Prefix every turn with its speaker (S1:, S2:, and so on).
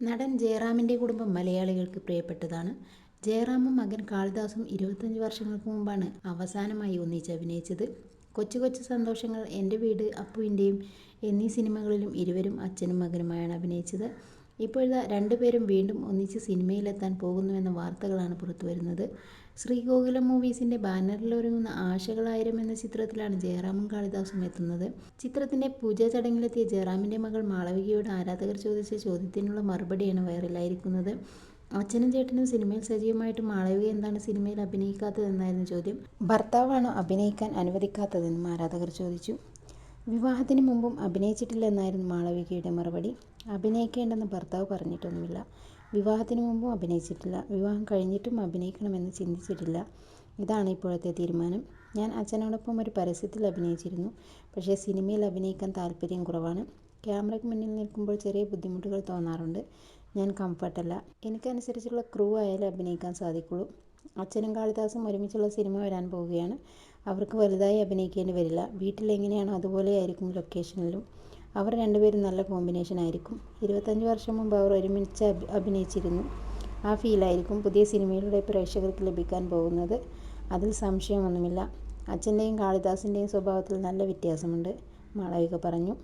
S1: നടൻ ജയറാമിന്റെ കുടുംബം മലയാളികൾക്ക് പ്രിയപ്പെട്ടതാണ്. ജയറാമും മകൻ കാളിദാസും ഇരുപത്തഞ്ച് വർഷങ്ങൾക്ക് മുമ്പാണ് അവസാനമായി ഒന്നിച്ച് അഭിനയിച്ചത്. കൊച്ചു കൊച്ചു സന്തോഷങ്ങൾ എന്റെ വീട് അപ്പുവിന്റെയും എന്നീ സിനിമകളിലും ഇരുവരും അച്ഛനും മകനുമായാണ് അഭിനയിച്ചത്. ഇപ്പോഴത്തെ രണ്ടുപേരും വീണ്ടും ഒന്നിച്ച് സിനിമയിലെത്താൻ പോകുന്നുവെന്ന വാർത്തകളാണ് പുറത്തു വരുന്നത് ശ്രീഗോകുലം മൂവീസിന്റെ ബാനറിൽ ഒരുങ്ങുന്ന ആശകളായിരം എന്ന ചിത്രത്തിലാണ് ജയറാമും കാളിദാസും എത്തുന്നത്. ചിത്രത്തിന്റെ പൂജാ ചടങ്ങിലെത്തിയ ജയറാമിന്റെ മകൾ മാളവികയോട് ആരാധകർ ചോദിച്ച ചോദ്യത്തിനുള്ള മറുപടിയാണ് വൈറലായിരിക്കുന്നത്. അച്ഛനും ചേട്ടനും സിനിമയിൽ സജീവമായിട്ട് മാളവിക എന്താണ് സിനിമയിൽ അഭിനയിക്കാത്തതെന്നായിരുന്നു ചോദ്യം. ഭർത്താവാണോ അഭിനയിക്കാൻ അനുവദിക്കാത്തതെന്നും ആരാധകർ ചോദിച്ചു. വിവാഹത്തിന് മുമ്പും അഭിനയിച്ചിട്ടില്ലെന്നായിരുന്നു മാളവികയുടെ മറുപടി. അഭിനയിക്കേണ്ടെന്ന് ഭർത്താവ് പറഞ്ഞിട്ടൊന്നുമില്ല. വിവാഹത്തിന് മുമ്പും അഭിനയിച്ചിട്ടില്ല. വിവാഹം കഴിഞ്ഞിട്ടും അഭിനയിക്കണമെന്ന് ചിന്തിച്ചിട്ടില്ല. ഇതാണ് ഇപ്പോഴത്തെ തീരുമാനം. ഞാൻ അച്ഛനോടൊപ്പം ഒരു പരസ്യത്തിൽ അഭിനയിച്ചിരുന്നു. പക്ഷേ സിനിമയിൽ അഭിനയിക്കാൻ താല്പര്യം കുറവാണ്. ക്യാമറയ്ക്ക് മുന്നിൽ നിൽക്കുമ്പോൾ ചെറിയ ബുദ്ധിമുട്ടുകൾ തോന്നാറുണ്ട്. ഞാൻ കംഫർട്ടല്ല. എനിക്കനുസരിച്ചുള്ള ക്രൂ ആയാലേ അഭിനയിക്കാൻ സാധിക്കുള്ളൂ. അച്ഛനും കാളിദാസും ഒരുമിച്ചുള്ള സിനിമ വരാൻ പോവുകയാണ്. അവർക്ക് വലുതായി അഭിനയിക്കേണ്ടി വരില്ല. വീട്ടിൽ എങ്ങനെയാണോ അതുപോലെയായിരിക്കും ലൊക്കേഷനിലും. അവർ രണ്ടുപേരും നല്ല കോമ്പിനേഷൻ ആയിരിക്കും. ഇരുപത്തഞ്ച് വർഷം മുമ്പ് അവർ ഒരുമിച്ച് അഭിനയിച്ചിരുന്നു. ആ ഫീലായിരിക്കും പുതിയ സിനിമയിലൂടെ പ്രേക്ഷകർക്ക് ലഭിക്കാൻ പോകുന്നത്. അതിൽ സംശയമൊന്നുമില്ല. അച്ഛന്റെയും കാളിദാസിന്റെയും സ്വഭാവത്തിൽ നല്ല വ്യത്യാസമുണ്ട്. മാളവിക പറഞ്ഞു.